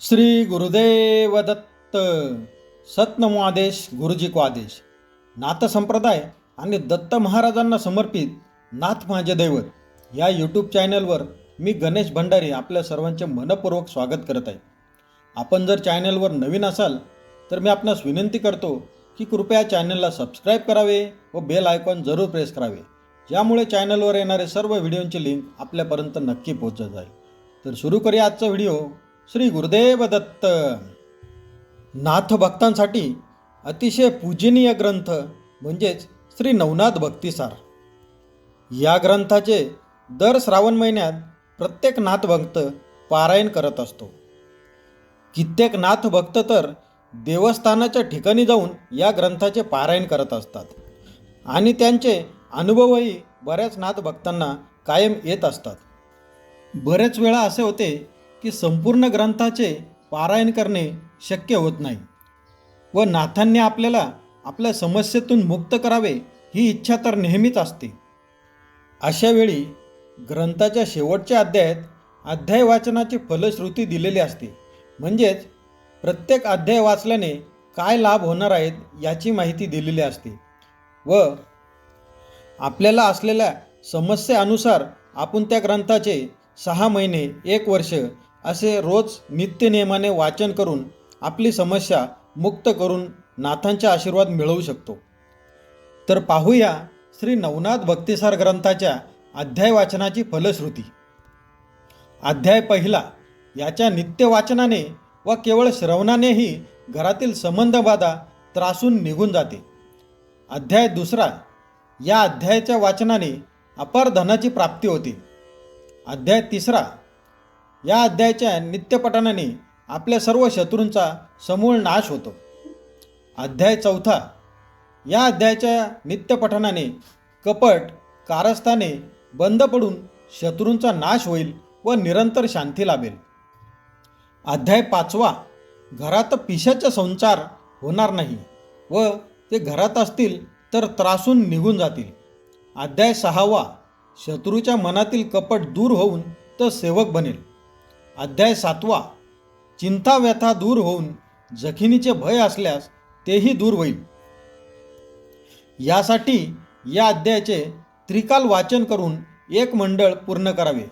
श्री गुरुदेव दत्त। सतनमो आदेश गुरुजी को आदेश। नाथ संप्रदाय आणि दत्त महाराजांना समर्पित नाथ माझे दैवत या यूट्यूब चॅनलवर मी गणेश भंडारी आपल्या सर्वांचे मनपूर्वक स्वागत करत आहे. आपण जर चॅनलवर नवीन असाल तर मी आपणास विनंती करतो की कृपया चॅनलला सबस्क्राईब करावे व बेल आयकॉन जरूर प्रेस करावे. ज्यामुळे चॅनलवर येणारे सर्व व्हिडिओंची लिंक आपल्यापर्यंत नक्की पोहोचत जाईल. तर सुरू करूया आजचा व्हिडिओ श्री गुरुदेव दत्त. नाथ भक्तांसाठी अतिशय पूजनीय ग्रंथ म्हणजेच श्री नवनाथ भक्तिसार. या ग्रंथाचे दर श्रावण महिन्यात प्रत्येक नाथभक्त पारायण करत असतो. कित्येक नाथ भक्त तर देवस्थानाच्या ठिकाणी जाऊन या ग्रंथाचे पारायण करत असतात आणि त्यांचे अनुभवही बऱ्याच नाथ भक्तांना कायम येत असतात. बरेच वेळा असे होते की संपूर्ण ग्रंथाचे पारायण करणे शक्य होत नाही व नाथांनी आपल्याला आपल्या समस्येतून मुक्त करावे ही इच्छा तर नेहमीच असते. अशावेळी ग्रंथाच्या शेवटच्या अध्यायात अध्याय वाचनाची फलश्रुती दिलेली असते. म्हणजेच प्रत्येक अध्याय वाचल्याने काय लाभ होणार आहेत याची माहिती दिलेली असते व आपल्याला असलेल्या समस्येनुसार आपण त्या ग्रंथाचे सहा महिने एक वर्ष असे रोज नित्यनियमाने वाचन करून आपली समस्या मुक्त करून नाथांचा आशीर्वाद मिळवू शकतो. तर पाहूया श्री नवनाथ भक्तिसार ग्रंथाच्या अध्याय वाचनाची फलश्रुती. अध्याय पहिला याच्या नित्य वाचनाने व केवळ श्रवणानेही घरातील संबंधबाधा त्रासून निघून जाते. अध्याय दुसरा या अध्यायाच्या वाचनाने अपार धनाची प्राप्ती होते. अध्याय तिसरा या अध्यायाच्या नित्यपठनाने आपल्या सर्व शत्रूंचा समूळ नाश होतो. अध्याय चौथा. या अध्यायाच्या नित्यपठनाने कपट कारस्थाने बंद पडून शत्रूंचा नाश होईल व निरंतर शांती लाभेल. अध्याय पाचवा. घरात पिशाचा संचार होणार नाही व ते घरात असतील तर त्रासून निघून जातील. अध्याय सहावा. शत्रूच्या मनातील कपट दूर होऊन तो सेवक बनेल. अध्याय सातवा. चिंता व्यथा दूर होऊन जखिनीचे भय असल्यास तेही दूर होईल. यासाठी या अध्यायाचे त्रिकाल वाचन करून एक मंडळ पूर्ण करावे.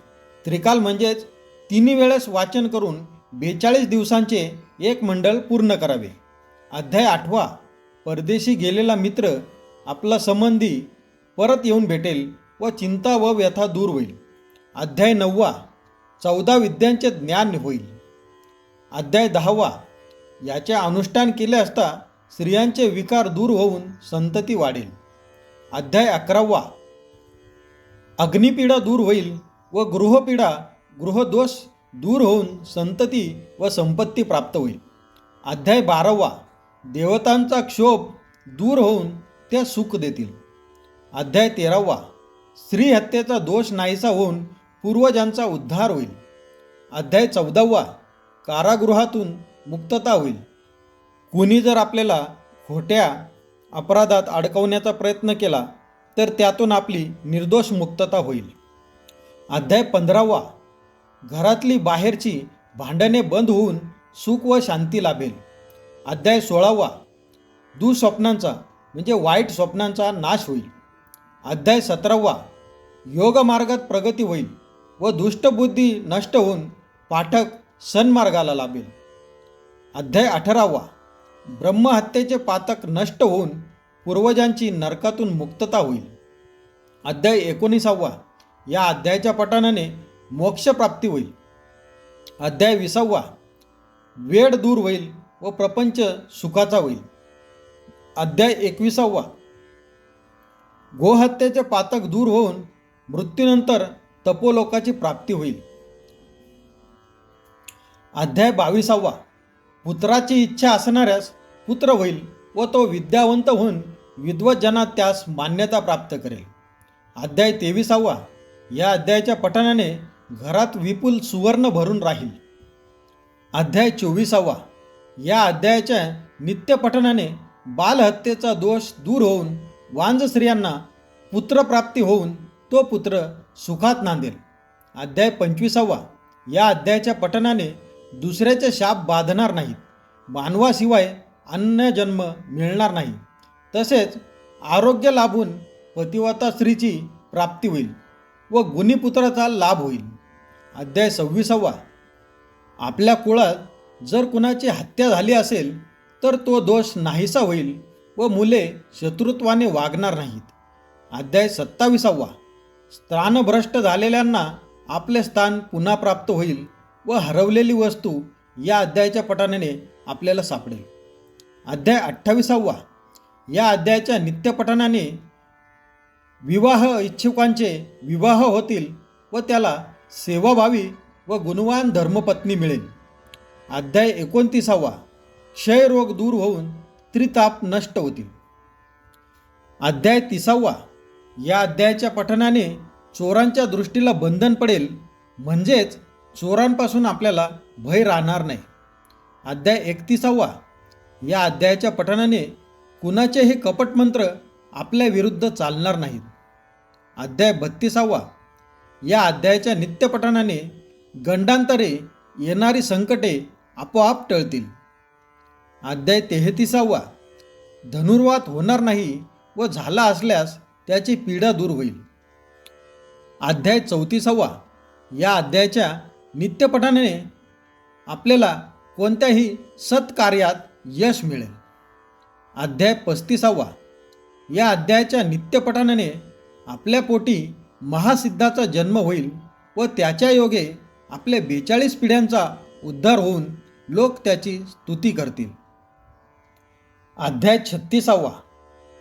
त्रिकाल म्हणजेच तिन्ही वेळेस वाचन करून बेचाळीस दिवसांचे एक मंडळ पूर्ण करावे. अध्याय आठवा. परदेशी गेलेला मित्र आपला संबंधी परत येऊन भेटेल व चिंता व व्यथा दूर होईल. अध्याय नववा. चौदा विद्यांचे ज्ञान होईल. अध्याय दहावा. याचे अनुष्ठान केले असता स्त्रियांचे विकार दूर होऊन संतती वाढेल. अध्याय अकरावा. अग्निपीडा दूर होईल व गृहपीडा गृहदोष दूर होऊन संतती व संपत्ती प्राप्त होईल. अध्याय बारावा. देवतांचा क्षोभ दूर होऊन त्या सुख देतील. अध्याय तेरावा. स्त्री हत्येचा दोष नाहीसा होऊन पूर्वजांचा उद्धार होईल. अध्याय चौदावा. कारागृहातून मुक्तता होईल. कुणी जर आपल्याला खोट्या अपराधात अडकवण्याचा प्रयत्न केला तर त्यातून आपली निर्दोष मुक्तता होईल. अध्याय पंधरावा. घरातली बाहेरची भांडणे बंद होऊन सुख व शांती लाभेल. अध्याय सोळावा. दुःस्वप्नांचा म्हणजे वाईट स्वप्नांचा नाश होईल. अध्याय सतरावा. योगमार्गात प्रगती होईल. व दुष्टबुद्धी नष्ट होऊन पाठक सन्मार्गाला लाभेल. अध्याय अठरावा. ब्रह्महत्येचे पातक नष्ट होऊन पूर्वजांची नरकातून मुक्तता होईल. अध्याय एकोणीसावा. या अध्यायाच्या पठणाने मोक्षप्राप्ती होईल. अध्याय विसावा. वेळ दूर होईल व प्रपंच सुखाचा होईल. अध्याय एकविसावा. गोहत्येचे पातक दूर होऊन मृत्यूनंतर तपोलोकाची प्राप्ती होईल. अध्याय बावीसावा. पुत्राची इच्छा असणाऱ्यास पुत्र होईल व तो विद्यावंत होऊन विद्वज्जनात त्यास मान्यता प्राप्त करेल. अध्याय तेविसावा. या अध्यायाच्या पठणाने घरात विपुल सुवर्ण भरून राहील. अध्याय चोवीसावा. या अध्यायाच्या नित्यपठणाने बालहत्येचा दोष दूर होऊन वांज स्त्रियांना पुत्रप्राप्ती होऊन तो पुत्र सुखात नांदेल. अध्याय पंचवीसावा. या अध्यायाच्या पठणाने दुसऱ्याचे शाप बाधणार नाहीत. मानवाशिवाय अन्य जन्म मिळणार नाही. तसेच आरोग्य लाभून पतिवता स्त्रीची प्राप्ती होईल व गुणीपुत्राचा लाभ होईल. अध्याय सव्वीसावा. आपल्या कुळात जर कुणाची हत्या झाली असेल तर तो दोष नाहीसा होईल व मुले शत्रुत्वाने वागणार नाहीत. अध्याय सत्तावीसावा. स्थानभ्रष्ट झालेल्यांना आपले स्थान पुन्हा प्राप्त होईल व हरवलेली वस्तू या अध्यायाच्या पठणाने आपल्याला सापडेल. अध्याय अठ्ठावीसावा. या अध्यायाच्या नित्यपठणाने विवाह इच्छुकांचे विवाह होतील व त्याला सेवाभावी व गुणवान धर्मपत्नी मिळेल. अध्याय एकोणतीसावा. क्षयरोग दूर होऊन त्रिताप नष्ट होतील. अध्याय तिसावा. या अध्यायाच्या पठणाने चोरांच्या दृष्टीला बंधन पडेल म्हणजेच चोरांपासून आपल्याला भय राहणार नाही. अध्याय एकतीसावा. या अध्यायाच्या पठणाने कुणाचेही कपटमंत्र आपल्या विरुद्ध चालणार नाहीत. अध्याय बत्तीसावा. या अध्यायाच्या नित्यपठणाने गंडांतरे येणारी संकटे आपोआप टळतील. अध्याय तेहतीसावा. धनुर्वात होणार नाही व झाला असल्यास त्याची पीडा दूर होईल. अध्याय चौतीसावा. या अध्यायाच्या नित्यपठाने आपल्याला कोणत्याही सत्कार्यात यश मिळेल. अध्याय पस्तीसावा. या अध्यायाच्या नित्यपठानाने आपल्या पोटी महासिद्धाचा जन्म होईल व त्याच्या योगे आपल्या बेचाळीस पिढ्यांचा उद्धार होऊन लोक त्याची स्तुती करतील. अध्याय छत्तीसावा.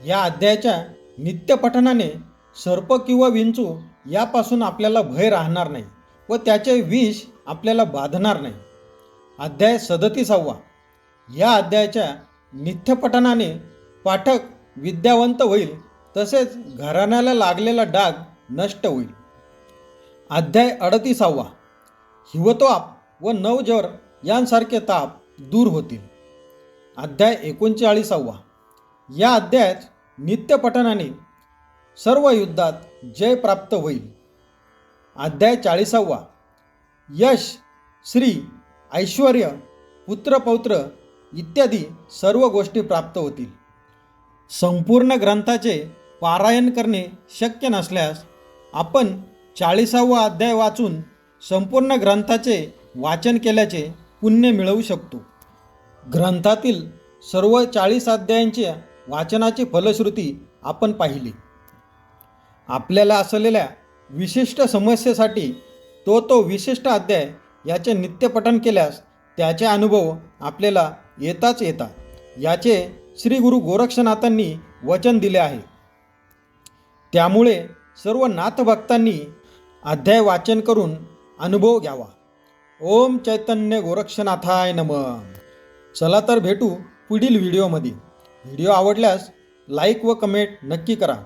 या अध्यायाच्या नित्यपठणाने सर्प किंवा विंचू यापासून आपल्याला भय राहणार नाही व त्याचे विष आपल्याला बाधणार नाही. अध्याय सदतीसावा. या अध्यायाच्या नित्यपठणाने पाठक विद्यावंत होईल तसेच घराण्याला लागलेला डाग नष्ट होईल. अध्याय अडतीसावा. हिवताप व नवजर यांसारखे ताप दूर होतील. अध्याय एकोणचाळीसावा. या अध्यायात नित्यपठणाने सर्व युद्धात जय प्राप्त होईल. अध्याय चाळीसावा. यश श्री ऐश्वर पुत्रपौत्र इत्यादी सर्व गोष्टी प्राप्त होतील. संपूर्ण ग्रंथाचे पारायण करणे शक्य नसल्यास आपण चाळीसावा अध्याय वाचून संपूर्ण ग्रंथाचे वाचन केल्याचे पुण्य मिळवू शकतो. ग्रंथातील सर्व चाळीस अध्यायांच्या वाचनाची फलश्रुती आपण पाहिली. आपल्याला असलेल्या विशिष्ट समस्येसाठी तो तो विशिष्ट अध्याय याचे नित्यपठन केल्यास त्याचे अनुभव आपल्याला येताच येतात. याचे श्री गुरु गोरक्षनाथांनी वचन दिले आहे. त्यामुळे सर्व नाथभक्तांनी अध्याय वाचन करून अनुभव घ्यावा. ओम चैतन्य गोरक्षनाथाय नम. चला तर भेटू पुढील व्हिडिओमध्ये. व्हिडिओ आवडल्यास लाईक व कमेंट नक्की करा.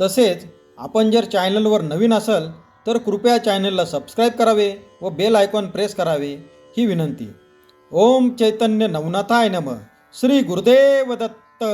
तसेच आपण जर चॅनलवर नवीन असाल तर कृपया चॅनलला सबस्क्राईब करावे व बेल आयकॉन प्रेस करावे ही विनंती. ओम चैतन्य नवनाथाय नम. श्री गुरुदेव दत्त.